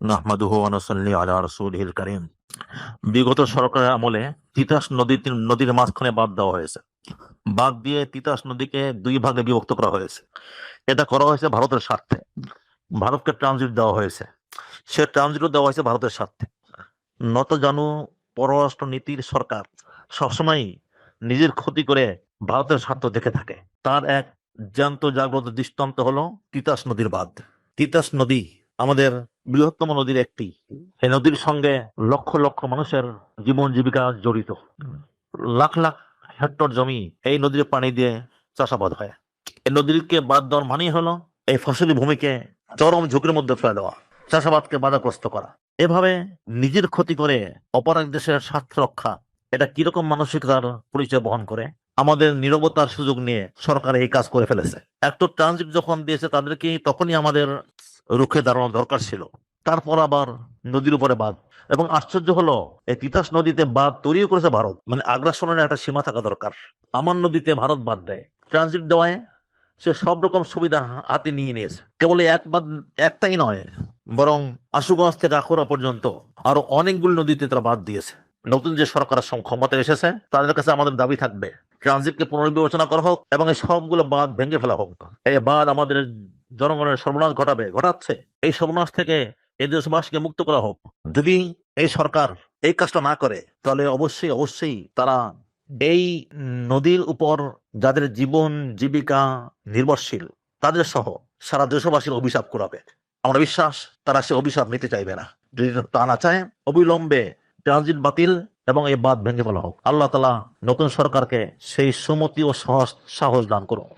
নাহমাদুহু ওয়া নুসাল্লি আলা রাসূলিহিল কারীম। বিগত সরকারের আমলে তিতাস নদী নদীর মাঝখানে বাদ দেওয়া হয়েছে। বাদ দিয়ে তিতাস নদীকে দুই ভাগে বিভক্ত করা হয়েছে। এটা করা হয়েছে ভারতের স্বার্থে। ভারতকে ট্রানজিট দেওয়া হয়েছে। সে ট্রানজিটও দেওয়া হয়েছে ভারতের স্বার্থে। নত জানু পররাষ্ট্র নীতির সরকার সবসময় নিজের ক্ষতি করে ভারতের স্বার্থ দেখে থাকে। তার এক জ্যান্ত জাগ্রত দৃষ্টান্ত হলো তিতাস নদীর বাঁধ। তিতাস নদী আমাদের বৃহত্তম নদীর একটি। এই নদীর সঙ্গে লক্ষ লক্ষ মানুষের জীবন জীবিকা জড়িত। লাখ লাখ হেক্টর জমি এই নদীর পানি দিয়ে চাষাবাদ হয়। এই নদীকে বাদ দেওয়ার মানেই হলো এই ফসলি ভূমিকে চরম ঝুঁকির মধ্যে ফেলে দেওয়া, চাষাবাদকে বাধাগ্রস্ত করা। এভাবে নিজের ক্ষতি করে অপর এক দেশের স্বার্থ রক্ষা, এটা কীরকম মানসিকতার পরিচয় বহন করে? আমাদের নিরবতার সুযোগ নিয়ে সরকার এই কাজ করে ফেলেছে। একটু ট্রানজিট যখন দিয়েছে তাদেরকে তখনই আমাদের রুখে দাঁড়ানো দরকার ছিল। তারপর আবার নদীর উপরে বাঁধ। এবং আশ্চর্য হলো, এই তিতাস নদীতে বাঁধ তৈরিও করেছে ভারত। মানে আগ্রাসনের একটা সীমা থাকা দরকার। আমার নদীতে ভারত বাদ দেয়। ট্রানজিট দেওয়ায় সে সব রকম সুবিধা হাতে নিয়ে নিয়েছে। কেবল এক বাদ একটাই নয়, বরং আশুগঞ্জ থেকে আখুরা পর্যন্ত আরও অনেকগুলো নদীতে তারা বাদ দিয়েছে। নতুন যে সরকার ক্ষমতায় এসেছে, তাদের কাছে আমাদের দাবি থাকবে ট্রানজিটকে পুনর্বিবেচনা করা হোক এবং এই সবগুলো বাঁধ ভেঙে ফেলা হোক। এই বাঁধ আমাদের জনগণের সর্বনাশ ঘটাবে, ঘটাচ্ছে। এই সর্বনাশ থেকে এই দেশবাসীকে মুক্ত করা হোক। যদি এই সরকার এই কাজটা না করে, তাহলে অবশ্যই অবশ্যই তারা এই নদীর উপর যাদের জীবন, জীবিকা নির্ভরশীল, তাদের সহ সারা দেশবাসীর অভিশাপ করাবে আমরা বিশ্বাস, তারা সে অভিশাপ নিতে চাইবে না। যদি তা না চায়, অবিলম্বে ট্রানজিট বাতিল এবং এই বাদ ভেঙে ফেলা হোক। আল্লাহ তালা নতুন সরকারকে সেই সুমতি ও সাহস সাহস দান করুন।